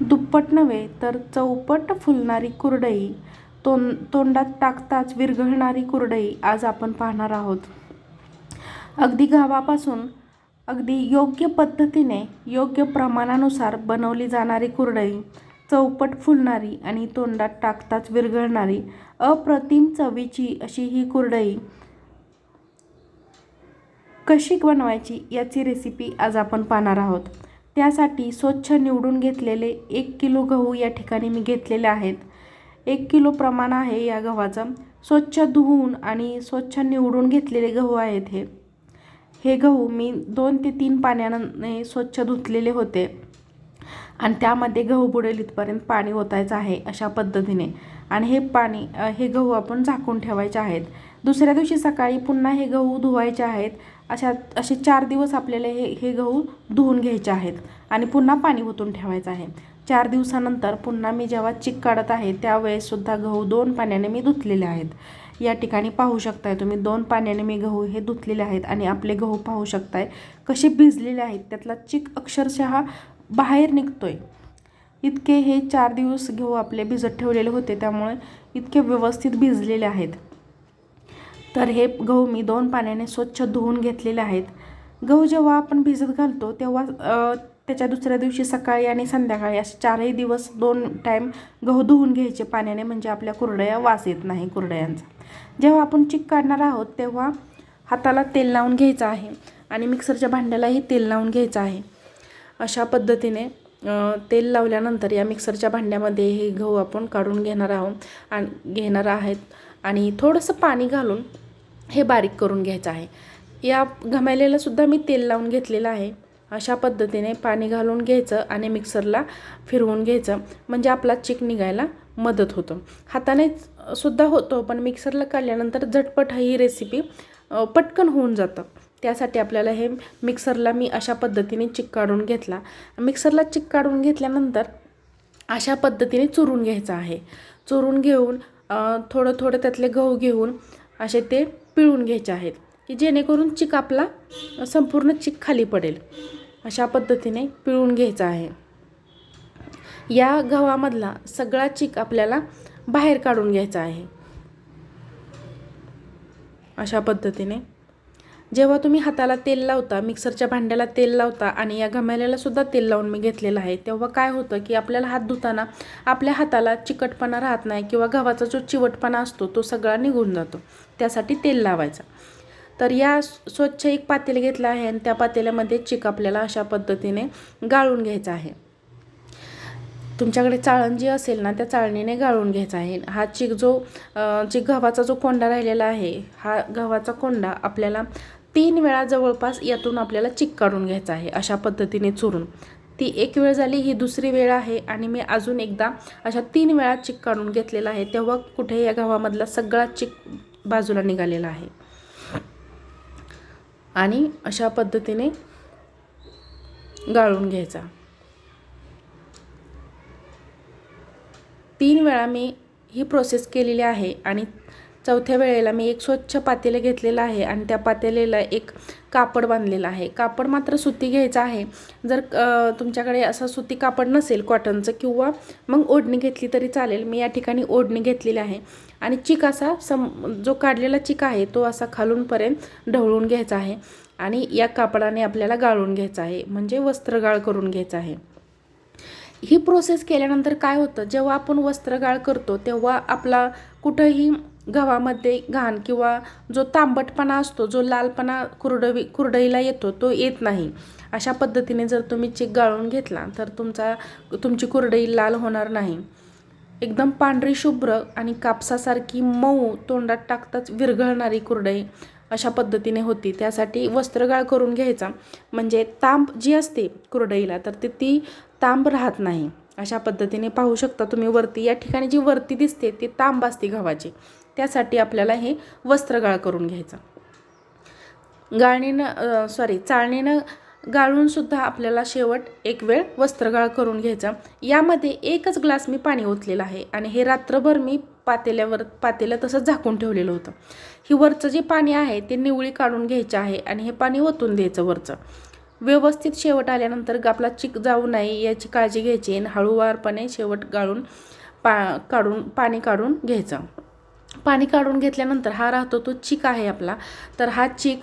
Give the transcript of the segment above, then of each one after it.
दुप्पट नव्हे तर चौपट फुलणारी कुरडई. तोंड तोंडात टाकताच विरघळणारी कुरडई आज आपण पाहणार आहोत. अगदी गावापासून अगदी योग्य पद्धतीने योग्य प्रमाणानुसार बनवली जाणारी कुरडई चौपट फुलणारी आणि तोंडात टाकताच विरघळणारी अप्रतिम चवीची अशी ही कुरडई. कशी बनवायची याची रेसिपी आज आपण पाहणार आहोत. त्यासाठी स्वच्छ निवडून घेतलेले एक किलो गहू या ठिकाणी मी घेतलेले आहेत. एक किलो प्रमाण आहे या गव्हाचं. स्वच्छ धुवून आणि स्वच्छ निवडून घेतलेले गहू आहेत हे. हे गहू मी दोन ते तीन पाण्याने स्वच्छ धुतलेले होते. आणि त्यामध्ये गहू बुडेल इथपर्यंत पाणी ओतायचं आहे अशा पद्धतीने. आणि हे पाणी हे गहू आपण झाकून ठेवायचे आहेत. दुसऱ्या दिवशी सकाळी पुन्हा हे गहू धुवायचे आहेत. अशा असे चार दिवस आपल्याला हे हे गहू धुवून घ्यायचे आहेत आणि पुन्हा पाणी ओतून ठेवायचं आहे. चार दिवसानंतर पुन्हा मी जेव्हा चिक काढत आहे त्यावेळेससुद्धा गहू दोन पाण्याने मी धुतलेले आहेत. या ठिकाणी पाहू शकताय तुम्ही दोन पाण्याने मी गहू हे धुतलेले आहेत आणि आपले गहू पाहू शकताय कसे भिजलेले आहेत. त्यातला चिक अक्षरशः बाहेर निघतोय. इतके हे चार दिवस गहू आपले भिजत ठेवलेले होते त्यामुळे इतके व्यवस्थित भिजलेले आहेत. तर हे गहू मी दोन पाण्याने स्वच्छ धुवून घेतलेले आहेत. गहू जेव्हा आपण भिजत घालतो तेव्हा त्याच्या दुसऱ्या दिवशी सकाळी आणि संध्याकाळी असे चारही दिवस दोन टाईम गहू धुवून घ्यायचे पाण्याने म्हणजे आपल्या कुरडया वास येत नाही कुरडयांचा. जेव्हा आपण चिक काढणार आहोत तेव्हा हाताला तेल लावून घ्यायचं आहे आणि मिक्सरच्या भांड्यालाही तेल लावून घ्यायचं आहे. अशा पद्धतीने तेल लावल्यानंतर या मिक्सरच्या भांड्यामध्ये हे गहू आपण काढून घेणार आहोत आणि घेणार आहेत. आणि थोडंसं पाणी घालून हे बारीक करून घ्यायचं आहे. या घमेल्याला सुद्धा मी तेल लावून घेतलेलं आहे. अशा पद्धतीने पाणी घालून घ्यायचं आणि मिक्सरला फिरवून घ्यायचं. म्हणजे आपला चिक निघायला मदत होतं. हाताने सुद्धा होतो पण मिक्सरला काढल्यानंतर झटपट ही रेसिपी पटकन होऊन जातं. त्यासाठी आपल्याला हे मिक्सरला मी अशा पद्धतीने चिक काढून घेतला. मिक्सरला चिक काढून घेतल्यानंतर अशा पद्धतीने चुरून घ्यायचं आहे. चुरून घेऊन थोडं थोडं त्यातले गहू घेऊन असे ते पिळून घ्यायचे आहेत की जेणेकरून चिक आपला संपूर्ण चिक खाली पडेल. अशा पद्धतीने पिळून घ्यायचा आहे. या गव्हामधला सगळा चिक आपल्याला बाहेर काढून घ्यायचा आहे. अशा पद्धतीने. जेव्हा तुम्ही हाताला तेल लावता मिक्सरच्या भांड्याला तेल लावता आणि या घमेल्याला सुद्धा तेल लावून मी घेतलेलं आहे तेव्हा काय होतं की आपल्याला हात धुताना आपल्या हाताला चिकटपणा राहत नाही किंवा गव्हाचा जो चिवटपणा असतो तो सगळा निघून जातो. त्यासाठी तेल लावायचा. तर या स्वच्छ एक पातेलं घेतलं आहे आणि त्या पातेल्यामध्ये चिक आपल्याला अशा पद्धतीने गाळून घ्यायचा आहे. तुमच्याकडे चाळण जी असेल ना त्या चाळणीने गाळून घ्यायचा आहे. हा चिक जो अ, गव्हाचा जो कोंडा राहिलेला आहे हा गव्हाचा कोंडा आपल्याला तीन वेळा जवळपास यातून आपल्याला चिक काढून घ्यायचा आहे अशा पद्धतीने चुरून. ती एक वेळ झाली ही दुसरी वेळ आहे आणि मी अजून एकदा अशा तीन वेळा चिक काढून घेतलेला आहे. तेव्हा कुठे या गव्हामधला सगळा चिक बाजूला निघालेला आहे. आणि अशा पद्धतीने गाळून घ्यायचा. तीन वेळा मी ही प्रोसेस केलेली आहे आणि चौथ्या वेळेला मी एक स्वच्छ पातेलं घेतलेलं आहे आणि त्या पातेलेला एक कापड बांधलेलं आहे. कापड मात्र सुती घ्यायचं आहे. जर तुमच्याकडे असं सुती कापड नसेल कॉटनचं किंवा मग ओढणी घेतली तरी चालेल. मी या ठिकाणी ओढणी घेतलेली आहे. आणि चिक असा सम जो काढलेला चिक आहे तो असा खालूनपर्यंत ढवळून घ्यायचा आहे आणि या कापडाने आपल्याला गाळून घ्यायचं आहे. म्हणजे वस्त्रगाळ करून घ्यायचं आहे. ही प्रोसेस केल्यानंतर काय होतं? जेव्हा आपण वस्त्रगाळ करतो तेव्हा आपला कुठंही गव्हामध्ये घाण किंवा जो तांबटपणा असतो जो लालपणा कुरडवी कुरडईला येतो तो येत नाही. अशा पद्धतीने जर तुम्ही चिक गाळून घेतला तर तुमचा तुमची कुरडई लाल होणार नाही. एकदम पांढरी शुभ्र आणि कापसासारखी मऊ तोंडात टाकताच विरघळणारी कुरडई अशा पद्धतीने होती. त्यासाठी वस्त्रगाळ करून घ्यायचा. म्हणजे तांब जी असते कुरडईला तर ती ती तांब राहत नाही. अशा पद्धतीने पाहू शकता तुम्ही वरती. या ठिकाणी जी वरती दिसते ती तांब असते गव्हाची. त्यासाठी आपल्याला हे वस्त्रगाळ करून घ्यायचं. गाळणीनं सॉरी चाळणीनं गाळूनसुद्धा आपल्याला शेवट एक वेळ वस्त्रगाळ करून घ्यायचा. यामध्ये एकच ग्लास मी पाणी ओतलेलं आहे आणि हे रात्रभर मी पातेल्यावर पातेलं तसंच झाकून ठेवलेलं होतं. ही वरचं जे पाणी आहे ते निवळी काढून घ्यायचं आहे आणि हे पाणी ओतून द्यायचं वरचं. व्यवस्थित शेवट आल्यानंतर आपला चिक जाऊ नये याची काळजी घ्यायची आणि हळूवारपणे शेवट गाळून पा काढून पाणी काढून घ्यायचं. पाणी काढून घेतल्यानंतर हा राहतो तो चिक आहे आपला. तर हा चिक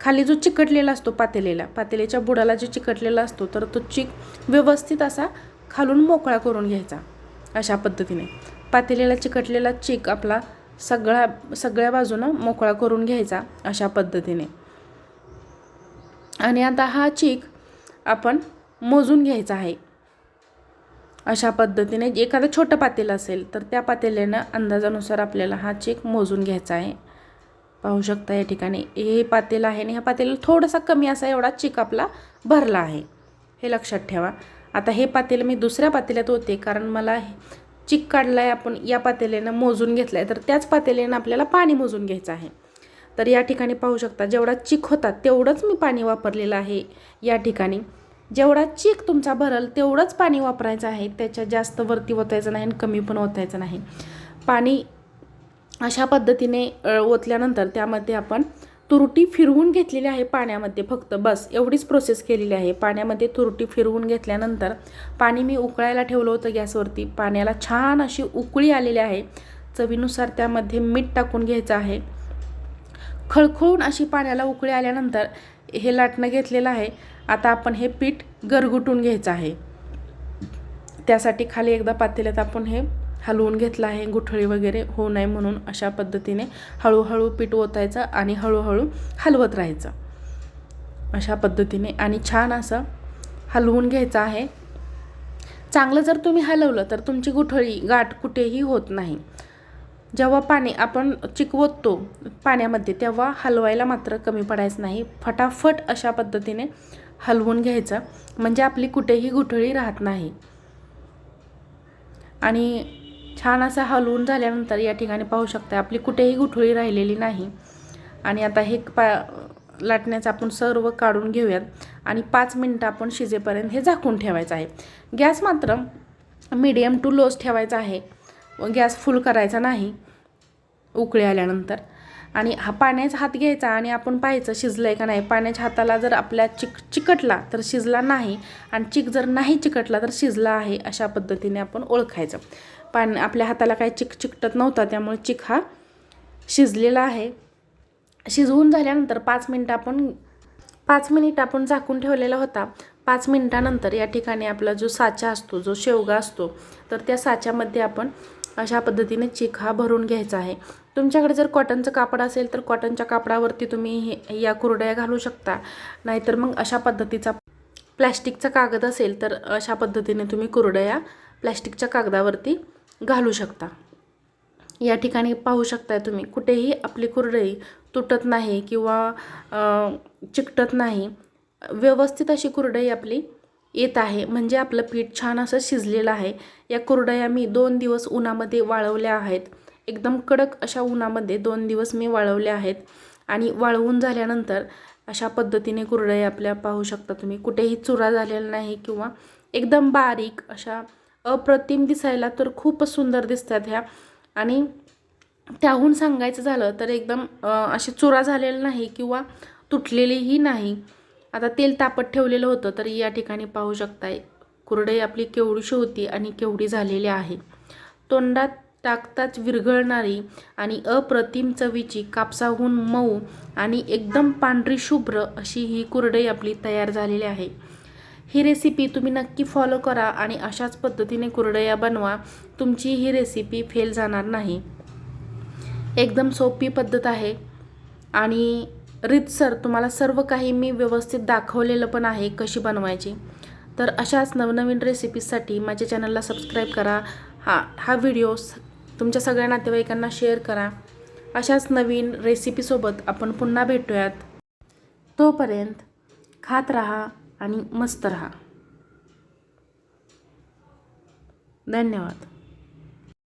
खाली जो चिकटलेला असतो पातेलेला पातेलेच्या बुडाला जो चिकटलेला असतो तर तो चिक व्यवस्थित असा खालून मोकळा करून घ्यायचा अशा पद्धतीने. पातेलेला चिकटलेला चिक आपला सगळ्या सगळ्या बाजूनं मोकळा करून घ्यायचा अशा पद्धतीने. आणि आता हा चिक आपण मोजून घ्यायचा आहे. अशा पद्धतीने एखादं छोटं पातेलं असेल तर त्या पातेल्यानं अंदाजानुसार आपल्याला हा चिक मोजून घ्यायचा आहे. पाहू शकता या ठिकाणी हे पातेलं आहे आणि ह्या पातेलं थोडासा कमी असा एवढा चेक आपला भरला आहे. हे लक्षात ठेवा. आता हे पातेलं मी दुसऱ्या पातेल्यात होते कारण मला चिक काढला आहे आपण या पातेल्यानं मोजून घेतला आहे तर त्याच पातेल्यानं आपल्याला पाणी मोजून घ्यायचं आहे. तर या ठिकाणी पाहू शकता जेवढा चिक होता तेवढंच मी पाणी वापरलेलं आहे. या ठिकाणी जेवढा चीक तुमचा भरल तेवढंच पाणी वापरायचं आहे. त्याच्या जास्त वरती ओतायचं नाही आणि कमी पण ओतायचं नाही. पाणी अशा पद्धतीने ओतल्यानंतर त्यामध्ये आपण तुरटी फिरवून घेतलेली आहे पाण्यामध्ये फक्त. बस एवढीच प्रोसेस केलेली आहे. पाण्यामध्ये तुरटी फिरवून घेतल्यानंतर पाणी मी उकळायला ठेवलं होतं गॅसवरती. पाण्याला छान अशी उकळी आलेली आहे. चवीनुसार त्यामध्ये मीठ टाकून घ्यायचं आहे. खळखळून अशी पाण्याला उकळी आल्यानंतर हे लाटणं घेतलेलं आहे. आता आपण हे पीठ गरगुटून घ्यायचं आहे. त्यासाठी खाली एकदा पातेल्यात आपण हे हलवून घेतलं आहे. गुठळी वगैरे होऊ नये म्हणून अशा पद्धतीने हळूहळू पीठ ओतायचं आणि हळूहळू हलवत राहायचं. अशा पद्धतीने आणि छान असं हलवून घ्यायचं आहे. चांगलं जर तुम्ही हलवलं तर तुमची गुठळी गाठ कुठेही होत नाही. जेव्हा पाणी आपण चिकवतो पाण्यामध्ये तेव्हा हलवायला मात्र कमी पडायचं नाही. फटाफट अशा पद्धतीने हलवून घ्यायचं. म्हणजे आपली कुठेही गुठळी राहत नाही. आणि छान असं हलवून झाल्यानंतर या ठिकाणी पाहू शकता आपली कुठेही गुठळी राहिलेली नाही. आणि आता हे पा लाटण्याचं आपण सर्व काढून घेऊयात. आणि पाच मिनटं आपण शिजेपर्यंत हे झाकून ठेवायचं आहे. गॅस मात्र मीडियम टू लोज ठेवायचा आहे. गॅस फुल करायचा नाही. उकळी आल्यानंतर. आणि हा पाण्याचा हात घ्यायचा आणि आपण पाहायचं शिजलं आहे का नाही. पाण्याच्या हाताला जर आपल्या चिक चिकटला तर शिजला नाही आणि चिक जर नाही चिकटला तर शिजला आहे अशा पद्धतीने आपण ओळखायचं. पान आपल्या हाताला काही चिक चिकटत नव्हता त्यामुळे चिक हा शिजलेला आहे. शिजवून झाल्यानंतर पाच मिनटं आपण पाच मिनिट आपण झाकून ठेवलेला होता. पाच मिनटानंतर या ठिकाणी आपला जो साचा असतो जो शेवगा असतो तर त्या साच्यामध्ये आपण अशा पद्धतीने चिक हा भरून घ्यायचा आहे. तुमच्याकडे जर कॉटनचं कापड असेल तर कॉटनच्या कापडावरती तुम्ही हे या कुरड्या घालू शकता. नाहीतर मग अशा पद्धतीचा प्लॅस्टिकचा कागद असेल तर अशा पद्धतीने तुम्ही कुरडया प्लॅस्टिकच्या कागदावरती घालू शकता. या ठिकाणी पाहू शकताय तुम्ही कुठेही आपली कुरडई तुटत नाही किंवा चिकटत नाही. व्यवस्थित अशी कुरडई आपली येत आहे. म्हणजे आपलं पीठ छान असं शिजलेलं आहे. या कुरडया मी दोन दिवस उन्हामध्ये वाळवल्या आहेत. एकदम कडक अशा उन्हामध्ये दोन दिवस मी वाळवल्या आहेत. आणि वाळवून झाल्यानंतर अशा पद्धतीने कुरडई आपल्या पाहू शकता तुम्ही. कुठेही चुरा झालेला नाही किंवा एकदम बारीक अशा अप्रतिम दिसायला तर खूपच सुंदर दिसतात ह्या. आणि त्याहून सांगायचं झालं तर एकदम अशी चुरा झालेला नाही किंवा तुटलेलीही नाही. आता तेल तापत ठेवलेलं होतं तर या ठिकाणी पाहू शकताय. कुरडई आपली केवढीशी होती आणि केवढी झालेली आहे. तोंडात टाकताच विरघळणारी आणि अप्रतिम चवीची कापसाहून मऊ आणि एकदम पांढरी शुभ्र अशी ही कुरडई आपली तयार झालेली आहे. ही रेसिपी तुम्ही नक्की फॉलो करा आणि अशाच पद्धतीने कुरडया बनवा. तुमची ही रेसिपी फेल जाणार नाही. एकदम सोपी पद्धत आहे. आणि रितसर तुम्हाला सर्व काही मी व्यवस्थित दाखवलेलं पण आहे कशी बनवायची. तर अशाच नवनवीन रेसिपीजसाठी माझ्या चॅनलला सबस्क्राईब करा. हा हा व्हिडिओ तुमच्या सगळ्या नातेवाईकांना शेअर करा. अशाच नवीन रेसिपीसोबत आपण पुन्हा भेटूयात. तोपर्यंत खात राहा आणि मस्त राहा. धन्यवाद.